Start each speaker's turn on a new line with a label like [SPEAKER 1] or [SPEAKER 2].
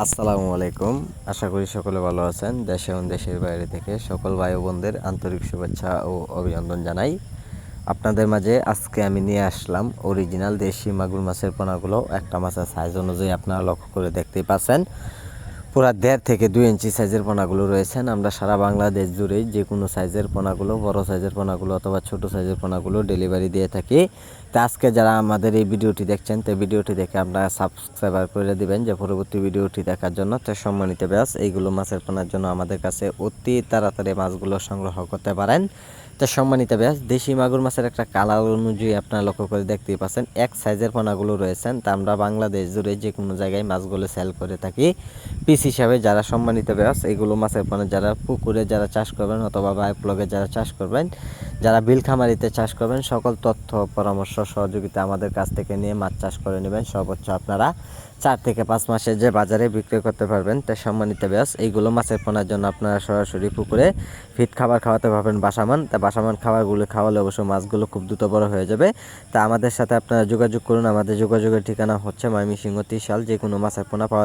[SPEAKER 1] আসসালামু আলাইকুম। আশা করি সকলে ভালো আছেন। দেশে এবং দেশের বাইরে থেকে সকল ভাই বোনদের আন্তরিক শুভেচ্ছা ও অভিনন্দন জানাই। আপনাদের মাঝে আজকে আমি নিয়ে আসলাম অরিজিনাল দেশি মাগুর মাছের পোনাগুলো। একটা মাছের সাইজ অনুযায়ী আপনারা লক্ষ্য করে দেখতেই পাচ্ছেন। পুরা দেড় থেকে দুই ইঞ্চি সাইজের পোনাগুলো রয়েছেন আমরা সারা বাংলাদেশ জুড়েই যে কোনো সাইজের পোনাগুলো, বড় সাইজের পোনাগুলো অথবা ছোট সাইজের পোনাগুলো ডেলিভারি দিয়ে থাকি। তা আজকে যারা আমাদের এই ভিডিওটি দেখছেন, তো ভিডিওটি দেখে আপনারা সাবস্ক্রাইবার করে দিবেন যে পরবর্তী ভিডিওটি দেখার জন্য। তো সম্মানিত ব্যাস, এইগুলো মাছের পোনার জন্য আমাদের কাছে অতি তাড়াতাড়ি মাছগুলো সংগ্রহ করতে পারেন। তো সম্মানিত ব্যাস, দেশি মাগুর মাছের একটা কালার অনুযায়ী আপনারা লক্ষ্য করে দেখতেই পাচ্ছেন, এক সাইজের পোনাগুলো রয়েছেন। তা আমরা বাংলাদেশ জুড়ে যে কোনো জায়গায় মাছগুলো সেল করে থাকি। পিস হিসাবে যারা সম্মানিত ব্যাস এইগুলো মাছের পোনা যারা পুকুরে যারা চাষ করবেন অথবা ব্লগে যারা চাষ করবেন, যারা বিল খামারিতে চাষ করবেন, সকল তথ্য, পরামর্শ, সহযোগিতা আমাদের কাছ থেকে নিয়ে মাছ চাষ করে নেবেন। সর্বোচ্চ আপনারা চার থেকে পাঁচ মাসে যে বাজারে বিক্রি করতে পারবেন, তা সম্মানিত ব্যাস এইগুলো মাছের পোনার জন্য আপনারা সরাসরি পুকুরে ফিট খাবার খাওয়াতে পারবেন বাসামান। তা বাসামান খাবারগুলো খাওয়ালে অবশ্য মাছগুলো খুব দ্রুত বড় হয়ে যাবে। তা আমাদের সাথে আপনারা যোগাযোগ করুন। আমাদের যোগাযোগের ঠিকানা হচ্ছে ময়মনসিংহ ত্রিশাল যে কোনো মাছের পোনা পাওয়া